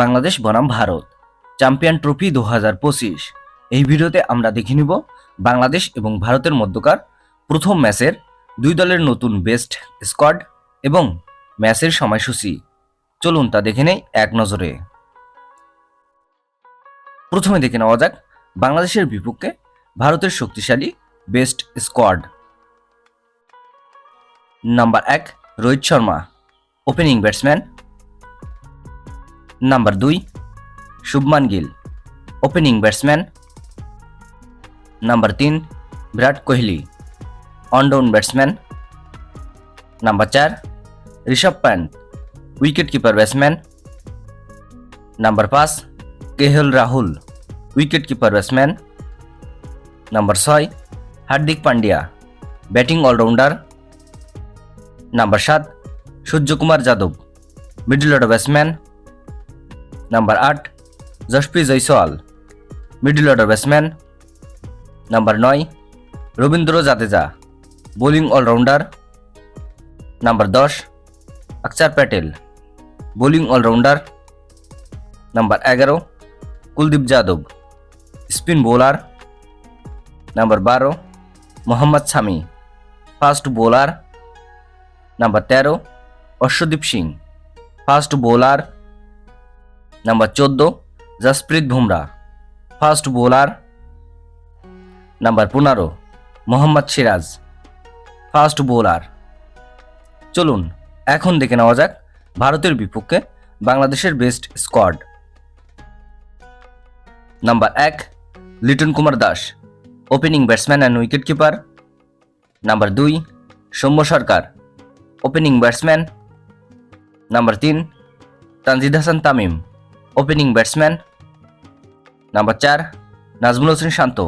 বাংলাদেশ বনাম Bharat, champion trophy দু হাজার পঁচিশ। এই ভিডিওতে আমরা দেখে নিব বাংলাদেশ এবং ভারতের মধ্যকার প্রথম ম্যাচের দুই দলের নতুন বেস্ট স্কোয়াড এবং ম্যাচের সময়সূচি। চলুন তা দেখে নেই এক নজরে। প্রথমে দেখে নেওয়া যাক বাংলাদেশের বিপক্ষে ভারতের শক্তিশালী বেস্ট স্কোয়াড নাম্বার এক, Rohit Sharma opening batsman number দুই Shubman Gill opening batsman number তিন Virat Kohli one down batsman number চার Rishabh Pant wicket keeper batsman number পাঁচ KL Rahul wicket keeper batsman number ছয় Hardik Pandya batting allrounder number সাত Suryakumar Yadav middle order batsman number আট Jasprit Jaiswal middle order batsman number নয়, Ravindra Jadeja bowling allrounder number দশ Axar Patel bowling allrounder number এগারো, Kuldeep Yadav spin bowler number বারো, Mohammed Shami fast bowler number তেরো, Arshdeep Singh fast bowler number চোদ্দ, Jasprit Bumrah. Fast bowler, number পনেরো, Mohammed Siraj. Fast bowler. চলুন, এখন দেখে নেওয়া যাক ভারতের বিপক্ষে বাংলাদেশের বেস্ট স্কোয়াড। নাম্বার এক, Liton Kumar Das, opening batsman and wicket keeper number দুই, Soumya Sarkar, opening batsman. Number তিন, Tanzid Hasan Tamim. Opening batsman number চার Najmul Hossain Shanto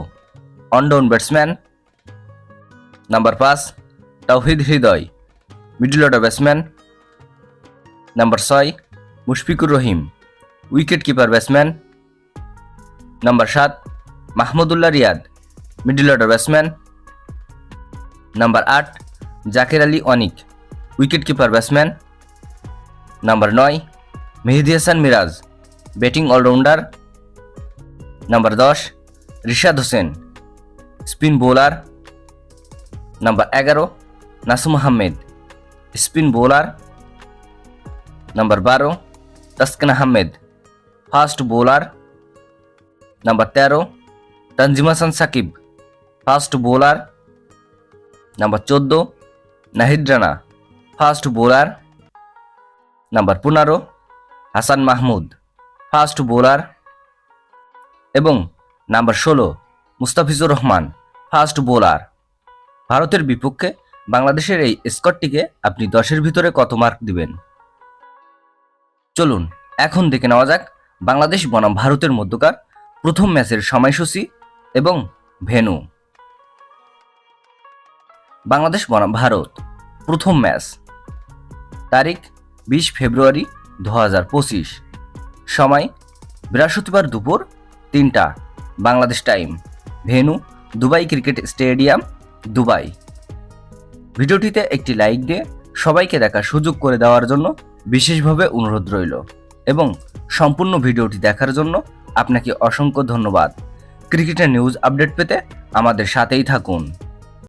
one down batsman number পাঁচ Towhid Hridoy middle order batsman number ছয় Mushfiqur Rahim wicket keeper batsman number সাত Mahmudullah Riyad middle order batsman number আট Jaker Ali Anik wicket keeper batsman number নয় Mehedi Hasan Miraz batting allrounder number দশ, Rishad Hossain, spin bowler number এগারো, Nasum Ahmed. Spin bowler number বারো, Taskin Ahmed. Fast bowler number তেরো, Tanzim Hasan Sakib. Fast bowler number চোদ্দ, Nahid Rana. Fast bowler number পনেরো, Hasan Mahmud. Fast bowler এবং number ষোলো, Mustafizur Rahman fast bowler. ভারতের বিপক্ষে বাংলাদেশের এই স্কটটিকে আপনি দশের ভিতরে কত মার্ক দিবেন? চলুন, এখন দেখে নেওয়া যাক বাংলাদেশ বনাম ভারতের মধ্যকার প্রথম ম্যাচের সময়সূচি এবং ভেন্যু। বাংলাদেশ বনাম ভারত, প্রথম ম্যাচ, তারিখ বিশ ফেব্রুয়ারি দু হাজার পঁচিশ। সময়, বৃহস্পতিবার দুপুর তিনটা, Bangladesh time venue Dubai cricket stadium, Dubai. ভিডিওটিতে একটি লাইক দিয়ে সবাইকে দেখার সুযোগ করে দেওয়ার জন্য বিশেষভাবে অনুরোধ রইল এবং সম্পূর্ণ ভিডিওটি দেখার জন্য আপনাকে অসংখ্য ধন্যবাদ। ক্রিকেটের নিউজ আপডেট পেতে আমাদের সাথেই থাকুন।